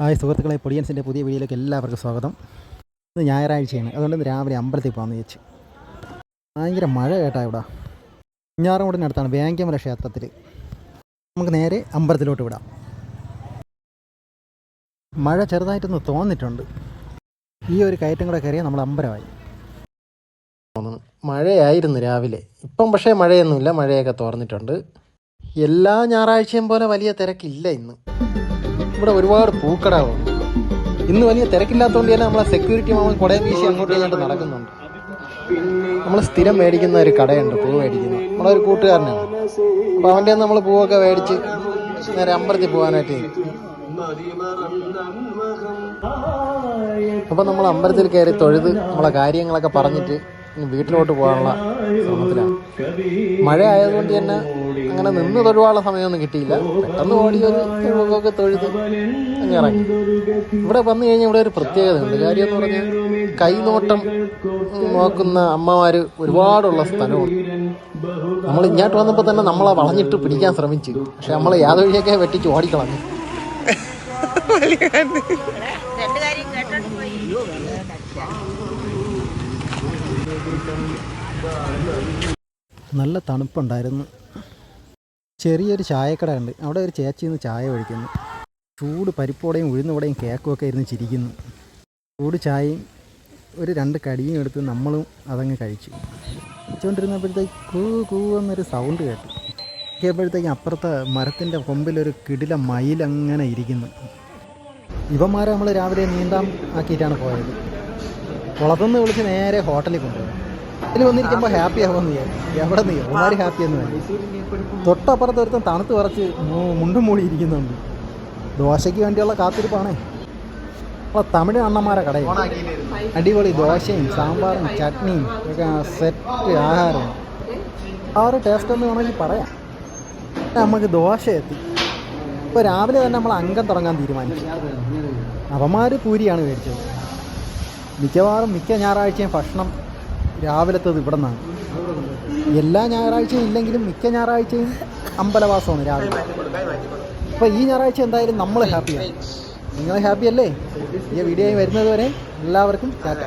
Hi സുഹൃത്തുക്കളെ പൊടിയൻസിന്റെ പുതിയ വീഡിയോയിലേക്ക് എല്ലാവർക്കും സ്വാഗതം. ഇന്ന് ഞായറാഴ്ചയാണ്. അതുകൊണ്ട് രാവിലെ അമ്പലത്തിൽ പോകാമെന്ന് വിചാരിച്ചു. ഭയങ്കര മഴ കേട്ടാ ഇവിടെ. കുഞ്ഞാറമൂടിനടുത്താണ് വേങ്കമല ക്ഷേത്രത്തിൽ. നമുക്ക് നേരെ അമ്പലത്തിലോട്ട് വിടാം. മഴ ചെറുതായിട്ടൊന്ന് തോന്നിട്ടുണ്ട്. ഈ ഒരു കയറ്റം കൂടെ കയറിയാൽ നമ്മൾ അമ്പലമായി. മഴയായിരുന്നു രാവിലെ. ഇപ്പം പക്ഷേ മഴയൊന്നുമില്ല. മഴയൊക്കെ തോർന്നിട്ടുണ്ട്. എല്ലാ ഞായറാഴ്ചയും പോലെ വലിയ തിരക്കില്ല ഇന്ന്. ഇവിടെ ഒരുപാട് പൂക്കടകളുണ്ട് ഇന്ന് വലിയ തിരക്കില്ലാത്തതുകൊണ്ട് തന്നെ നമ്മളെ സെക്യൂരിറ്റി മാമൻ കുടയും വീശി അങ്ങോട്ടും ഇങ്ങോട്ട് നടക്കുന്നുണ്ട്. നമ്മൾ സ്ഥിരം മേടിക്കുന്ന ഒരു കടയുണ്ട് പൂ മേടിക്കുന്നത് നമ്മളെ ഒരു കൂട്ടുകാരനാണ്. അപ്പോൾ അവന്റെ നമ്മൾ പൂവൊക്കെ മേടിച്ച് നേരെ അമ്പലത്തിൽ പോകാനായിട്ട് അപ്പം നമ്മൾ അമ്പലത്തിൽ കയറി തൊഴുത് നമ്മളെ കാര്യങ്ങളൊക്കെ പറഞ്ഞിട്ട് വീട്ടിലോട്ട് പോകാനുള്ള ശ്രമത്തിലാണ്. മഴ ആയതുകൊണ്ട് തന്നെ അങ്ങനെ നിന്ന് തൊഴുവാനുള്ള സമയമൊന്നും കിട്ടിയില്ല. പെട്ടെന്ന് ഓടി ഒരു മുഖമൊക്കെ തൊഴുത് അങ്ങ് ഇറങ്ങി. ഇവിടെ വന്നു കഴിഞ്ഞാൽ ഇവിടെ ഒരു പ്രത്യേകത ഉണ്ട് കാര്യം എന്ന് പറഞ്ഞാൽ കൈനോട്ടം നോക്കുന്ന അമ്മമാര് ഒരുപാടുള്ള സ്ഥലമുണ്ട്. നമ്മൾ ഇങ്ങോട്ട് വന്നപ്പോൾ തന്നെ നമ്മളെ വളഞ്ഞിട്ട് പിടിക്കാൻ ശ്രമിച്ചു. പക്ഷെ നമ്മൾ യാതൊഴിയൊക്കെ വെട്ടിച്ച് ഓടിക്കളഞ്ഞു. നല്ല തണുപ്പുണ്ടായിരുന്നു. ചെറിയൊരു ചായക്കട ഉണ്ട് അവിടെ ഒരു ചേച്ചി നിന്ന് ചായ ഒഴിക്കുന്നു. ചൂട് പരിപ്പോടെയും ഉഴുന്നുവടയും കേക്കും ഒക്കെ ഇരുന്ന് ചിരിക്കുന്നു. ചൂട് ചായയും ഒരു രണ്ട് കടിയും എടുത്ത് നമ്മളും അതങ്ങ് കഴിച്ചു. കഴിച്ചുകൊണ്ടിരുന്നപ്പോഴത്തേക്ക് കൂ കൂ എന്നൊരു സൗണ്ട് കേട്ടു. കേട്ടപ്പോഴത്തേക്കും അപ്പുറത്തെ മരത്തിന്റെ കൊമ്പിലൊരു കിടില മയിലങ്ങനെ ഇരിക്കുന്നു. ഇവന്മാരെ നമ്മൾ രാവിലെ നീന്താൻ ആക്കിയിട്ടാണ് പോയത്. കുളത്തുനിന്ന് വിളിച്ച് നേരെ ഹോട്ടലിൽ കൊണ്ടുപോയി ഇതിൽ വന്നിരിക്കുമ്പോൾ ഹാപ്പി ആവുമെന്ന് ഞാൻ. എവിടെ നീ? ഒരുമാതിരി ഹാപ്പി എന്ന് വേണം തൊട്ടപ്പുറത്ത് ഒരുത്തം തണുത്ത് കുറച്ച് മുണ്ടും മൂടി ഇരിക്കുന്നുണ്ട്. ദോശയ്ക്ക് വേണ്ടിയുള്ള കാത്തിരിപ്പാണേ. അപ്പോൾ തമിഴ് അണ്ണന്മാരെ കടയിൽ. അടിപൊളി ദോശയും സാമ്പാറും ചട്നിയും ഒക്കെ സെറ്റ് ആഹാരം ആ ഒരു ടേസ്റ്റ് എന്ന് വേണമെങ്കിൽ പറയാം. നമുക്ക് ദോശ എത്തി. ഇപ്പോൾ രാവിലെ തന്നെ നമ്മൾ അംഗം തുടങ്ങാൻ തീരുമാനിച്ചു. അവന്മാർ പൂരിയാണ് മേടിച്ചത്. മിക്കവാറും മിക്ക ഞായറാഴ്ചയും ഭക്ഷണം രാവിലത്തത് ഇവിടെ നിന്നാണ് എല്ലാ ഞായറാഴ്ചയും ഇല്ലെങ്കിലും മിക്ക ഞായറാഴ്ചയും അമ്പലവാസമാണ് രാവിലെ. അപ്പോൾ ഈ ഞായറാഴ്ച എന്തായാലും നമ്മൾ ഹാപ്പിയാണ് നിങ്ങൾ ഹാപ്പി അല്ലേ? ഈ വീഡിയോ വരുന്നത് വരെ എല്ലാവർക്കും ടാറ്റ.